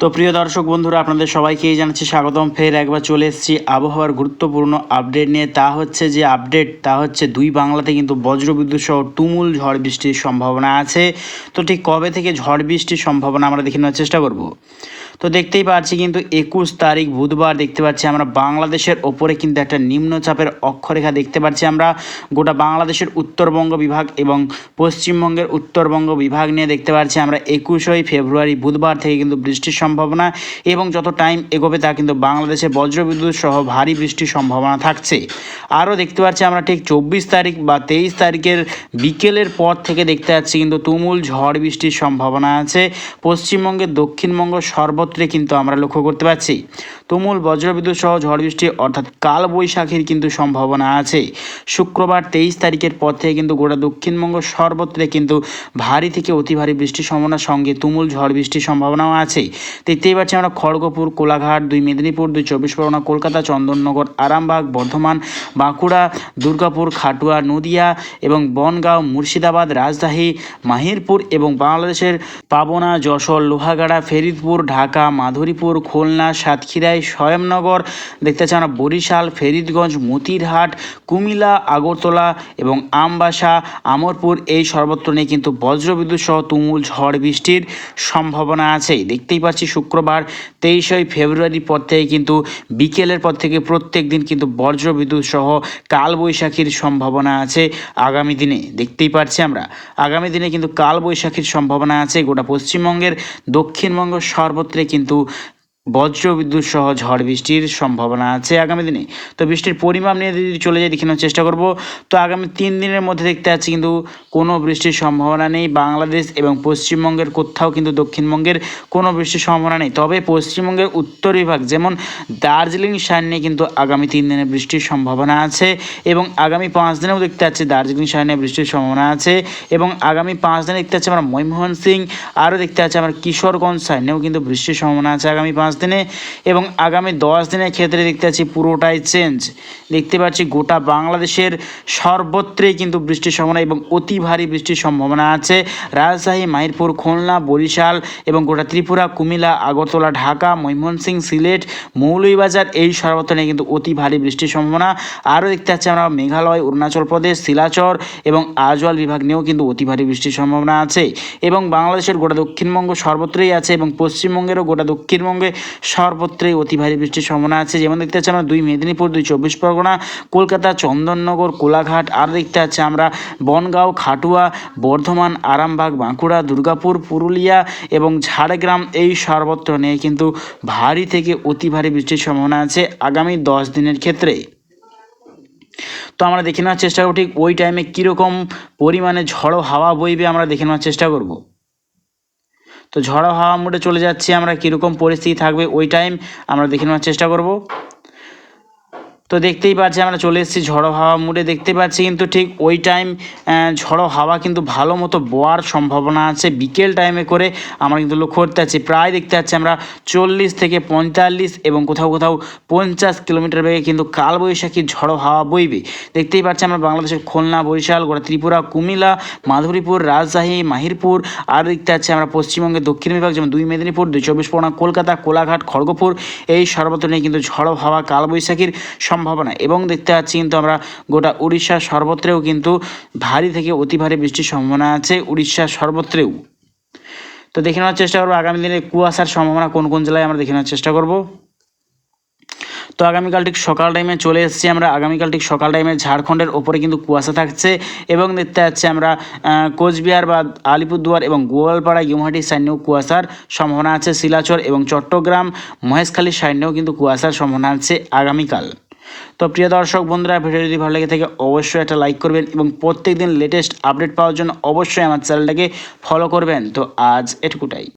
তো প্রিয় দর্শক বন্ধুরা, আপনাদের সবাইকেই জানাচ্ছি স্বাগতম। ফের একবার চলে এসেছি আবহাওয়ার গুরুত্বপূর্ণ আপডেট নিয়ে। তা হচ্ছে যে আপডেট, তা হচ্ছে দুই বাংলাতে কিন্তু বজ্রবিদ্যুৎ সহ তুমুল ঝড় বৃষ্টির সম্ভাবনা আছে। তো ঠিক কবে থেকে ঝড় বৃষ্টির সম্ভাবনা আমরা দেখে নেওয়ার চেষ্টা করব? তো দেখতেই পাচ্ছি কিন্তু একুশ তারিখ বুধবার দেখতে পাচ্ছি আমরা বাংলাদেশের ওপরে কিন্তু একটা নিম্নচাপের অক্ষরেখা দেখতে পাচ্ছি আমরা। গোটা বাংলাদেশের উত্তরবঙ্গ বিভাগ এবং পশ্চিমবঙ্গের উত্তরবঙ্গ বিভাগ নিয়ে দেখতে পাচ্ছি আমরা একুশই ফেব্রুয়ারি বুধবার থেকে কিন্তু বৃষ্টির সম্ভাবনা এবং যত টাইম এগোবে তা কিন্তু বাংলাদেশে বজ্রবিদ্যুৎ সহ ভারী বৃষ্টির সম্ভাবনা থাকছে। আরও দেখতে পাচ্ছি আমরা ঠিক চব্বিশ তারিখ বা তেইশ তারিখের বিকেলের পর থেকে দেখতে পাচ্ছি কিন্তু তুমুল ঝড় বৃষ্টির সম্ভাবনা আছে। পশ্চিমবঙ্গের দক্ষিণবঙ্গ সর্বত্রে কিন্তু আমরা লক্ষ্য করতে পারছি। তুমুল বজ্রবিদ্যুৎ সহ ঝড় বৃষ্টি, অর্থাৎ কাল বৈশাখীর কিন্তু সম্ভাবনা আছে। শুক্রবার তেইশ তারিখের পর থেকে কিন্তু গোটা দক্ষিণবঙ্গ সর্বত্রে কিন্তু ভারী থেকে অতি ভারী বৃষ্টির সম্ভাবনার সঙ্গে তুমুল ঝড় বৃষ্টির সম্ভাবনাও আছে। দেখতেই পাচ্ছি আমরা খড়গপুর, কোলাঘাট, দুই মেদিনীপুর, দুই চব্বিশ পরগনা, কলকাতা, চন্দননগর, আরামবাগ, বর্ধমান, বাঁকুড়া, দুর্গাপুর, খাটুয়া, নদিয়া এবং বনগাঁও, মুর্শিদাবাদ রাজশাহী মাহিরপুর এবং বাংলাদেশের পাবনা, যশোর, লোহাগাড়া, ফেরিদপুর, ঢাকা, মাধুরীপুর, খুলনা, সাতক্ষীরায় স্বয়ংনগর দেখতে আমরা বরিশাল, ফেরিদগঞ্জ, মতিরহাট কুমিলা আগরতলা এবং আমবাসা, আমরপুর। এই সর্বত্র নিয়ে কিন্তু বজ্রবিদ্যুৎ সহ তুমুল ঝড় বৃষ্টির সম্ভাবনা আছে। দেখতেই পাচ্ছি শুক্রবার তেইশই ফেব্রুয়ারির পর থেকে কিন্তু বিকেলের পর থেকে প্রত্যেক দিন কিন্তু বজ্রবিদ্যুৎ সহ কালবৈশাখীর সম্ভাবনা আছে আগামী দিনে। দেখতেই পাচ্ছি আমরা, আগামী দিনে কিন্তু কালবৈশাখীর সম্ভাবনা আছে গোটা পশ্চিমবঙ্গের। দক্ষিণবঙ্গ সর্বত্রে কিন্তু বজ্রবিদ্যুৎ সহ ঝড় বৃষ্টির সম্ভাবনা আছে আগামী দিনে। তো বৃষ্টির পরিমাণ নিয়ে যদি চলে যাই দেখানোর চেষ্টা করব। তো আগামী তিন দিনের মধ্যে দেখতে পাচ্ছি কিন্তু কোনো বৃষ্টির সম্ভাবনা নেই। বাংলাদেশ এবং পশ্চিমবঙ্গের কোথাও কিন্তু দক্ষিণবঙ্গের কোনো বৃষ্টির সম্ভাবনা নেই। তবে পশ্চিমবঙ্গের উত্তর বিভাগ যেমন দার্জিলিং নিয়ে কিন্তু আগামী তিন দিনে বৃষ্টির সম্ভাবনা আছে এবং আগামী পাঁচ দিনেও দেখতে পাচ্ছি দার্জিলিং সাইড নিয়ে বৃষ্টির সম্ভাবনা আছে এবং আগামী পাঁচ দিনে দেখতে পাচ্ছি আমরা ময়মোহন সিং আরও দেখতে পাচ্ছি আমরা কিশোরগঞ্জ সাইডেও কিন্তু বৃষ্টির সম্ভাবনা আছে আগামী পাঁচ দিনে এবং আগামী দশ দিনের ক্ষেত্রে দেখতে পাচ্ছি পুরোটাই চেঞ্জ দেখতে পাচ্ছি গোটা বাংলাদেশের সর্বত্রই কিন্তু বৃষ্টির সম্ভাবনা এবং অতি ভারী বৃষ্টির সম্ভাবনা আছে। রাজশাহী, মাহিরপুর, খুলনা, বরিশাল এবং গোটা ত্রিপুরা, কুমিল্লা, আগরতলা, ঢাকা, ময়মনসিং, সিলেট, মৌলভীবাজার এই সর্বত্র কিন্তু অতি ভারী বৃষ্টির সম্ভাবনা। আরও দেখতে পাচ্ছি আমরা মেঘালয়, অরুণাচল প্রদেশ, শিলাচর এবং আজওয়াল বিভাগ নিয়েও কিন্তু অতি ভারী বৃষ্টির সম্ভাবনা আছে। এবং বাংলাদেশের গোটা দক্ষিণবঙ্গ সর্বত্রই আছে এবং পশ্চিমবঙ্গেরও গোটা দক্ষিণবঙ্গে সর্বত্রই অতি ভারী বৃষ্টির সম্ভাবনা আছে। যেমন দেখতে পাচ্ছি আমরা দুই মেদিনীপুর, দুই চব্বিশ পরগনা, কলকাতা, চন্দননগর, কোলাঘাট, আর দেখতে পাচ্ছি আমরা বনগাঁও, খাটুয়া, বর্ধমান, আরামবাগ, বাঁকুড়া, দুর্গাপুর, পুরুলিয়া এবং ঝাড়গ্রাম এই সর্বত্র নিয়ে কিন্তু ভারী থেকে অতি ভারী বৃষ্টির সম্ভাবনা আছে আগামী দশ দিনের ক্ষেত্রে। তো আমরা দেখে নেওয়ার চেষ্টা করব ঠিক ওই টাইমে কীরকম পরিমাণে ঝড়ো হাওয়া বইবে আমরা দেখে নেওয়ার চেষ্টা করব। তো ঝড়ো হাওয়া মোডে চলে যাচ্ছি, আমরা কীরকম পরিস্থিতি থাকবে ওই টাইম আমরা দেখে নেওয়ার চেষ্টা করব। তো দেখতেই পাচ্ছি, আমরা চলে এসেছি ঝড়ো হাওয়া মুডে দেখতে পাচ্ছি কিন্তু ঠিক ওই টাইম ঝড়ো হাওয়া কিন্তু ভালো মতো বোয়ার সম্ভাবনা আছে। বিকেল টাইমে করে আমরা কিন্তু লক্ষ্য করতে পারছি, প্রায় দেখতে পাচ্ছি আমরা চল্লিশ থেকে পঁয়তাল্লিশ এবং কোথাও কোথাও পঞ্চাশ কিলোমিটার বেগে কিন্তু কালবৈশাখী ঝড়ো হাওয়া বইবে। দেখতেই পাচ্ছি আমরা বাংলাদেশের খুলনা, বরিশাল, গোটা ত্রিপুরা, কুমিল্লা, মাধুরীপুর, রাজশাহী, মাহিরপুর, আর দেখতে পাচ্ছি আমরা পশ্চিমবঙ্গের দক্ষিণ বিভাগ যেমন দুই মেদিনীপুর, দুই চব্বিশ পরগনা, কলকাতা, কোলাঘাট, খড়গপুর, এই সর্বত্র নিয়ে কিন্তু ঝড়ো হাওয়া কালবৈশাখীর সম্ভাবনা। এবং দেখতে পাচ্ছি কিন্তু আমরা গোটা উড়িষ্যার সর্বত্রেও কিন্তু ভারী থেকে অতি ভারী বৃষ্টির সম্ভাবনা আছে উড়িষ্যার সর্বত্রেও। তো দেখে নেওয়ার চেষ্টা করব, আগামী দিনে কুয়াশার সম্ভাবনা কোন কোন জেলায় আমরা দেখে নেওয়ার চেষ্টা করব। তো আগামীকাল ঠিক সকাল টাইমে চলে এসেছি আমরা, আগামীকাল ঠিক সকাল টাইমে ঝাড়খণ্ডের ওপরে কিন্তু কুয়াশা থাকছে এবং দেখতে পাচ্ছি আমরা কোচবিহার বা আলিপুরদুয়ার এবং গোয়ালপাড়া, গুয়াহাটি সাইডেও কুয়াশার সম্ভাবনা আছে, শিলাচর এবং চট্টগ্রাম মহেশখালীর সাইডেও কিন্তু কুয়াশার সম্ভাবনা আছে আগামীকাল। তো প্রিয় দর্শক বন্ধুরা ভিডিও যদি ভালো লেগে থাকে, অবশ্যই একটা লাইক করবেন এবং প্রত্যেক দিন লেটেস্ট আপডেট পাওয়ার জন্য অবশ্যই আমার চ্যানেলটাকে ফলো করবেন। তো আজ এটুকুটাই।